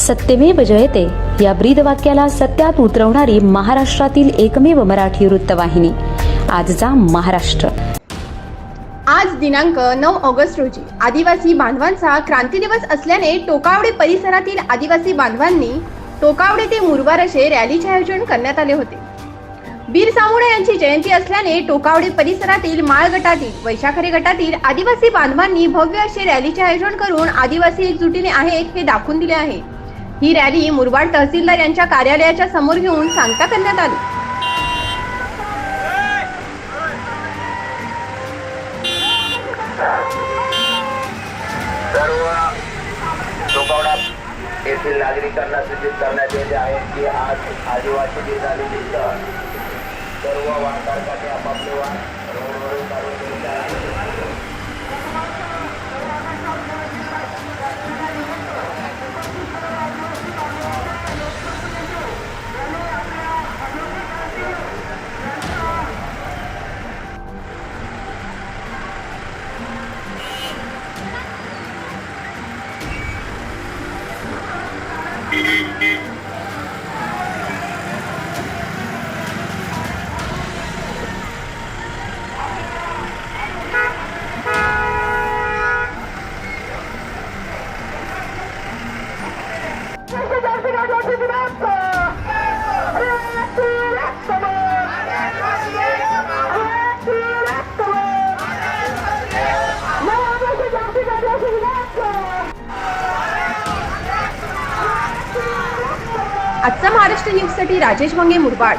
सत्यमेव जयते. या ब्रीद वाक्याला सत्यात उतरवणारी महाराष्ट्रातील एकमेव मराठी वृत्तवाहिनी. आजचा महाराष्ट्र. आज दिनांक नऊ ऑगस्ट रोजी आदिवासी बांधवांचा क्रांती दिवस असल्याने टोकावडे परिसरातील आदिवासी बांधवांनी टोकावडे ते मुरबार असे रॅलीचे आयोजन करण्यात आले होते. बीर सामुळे यांची जयंती असल्याने टोकावडे परिसरातील माळ गटातील वैशाखरे गटातील आदिवासी बांधवांनी भव्य असे रॅलीचे आयोजन करून आदिवासी एकजुटीने आहेत हे दाखवून दिले आहे. ही रॅली मुरबाड तहसीलदार यांच्या कार्यालयाच्या समोर घेऊन सांगता करण्यात आली येथील नागरिकांना सूचित करण्यात येते आहे की आज आदिवासी दिन निमित्त सर्व वाहनधारकांनी आपापले वाहन रोडवरून काढून घ्यायचे आहे आजचा महाराष्ट्र न्यूजसाठी राजेश भंगे मुरबाड.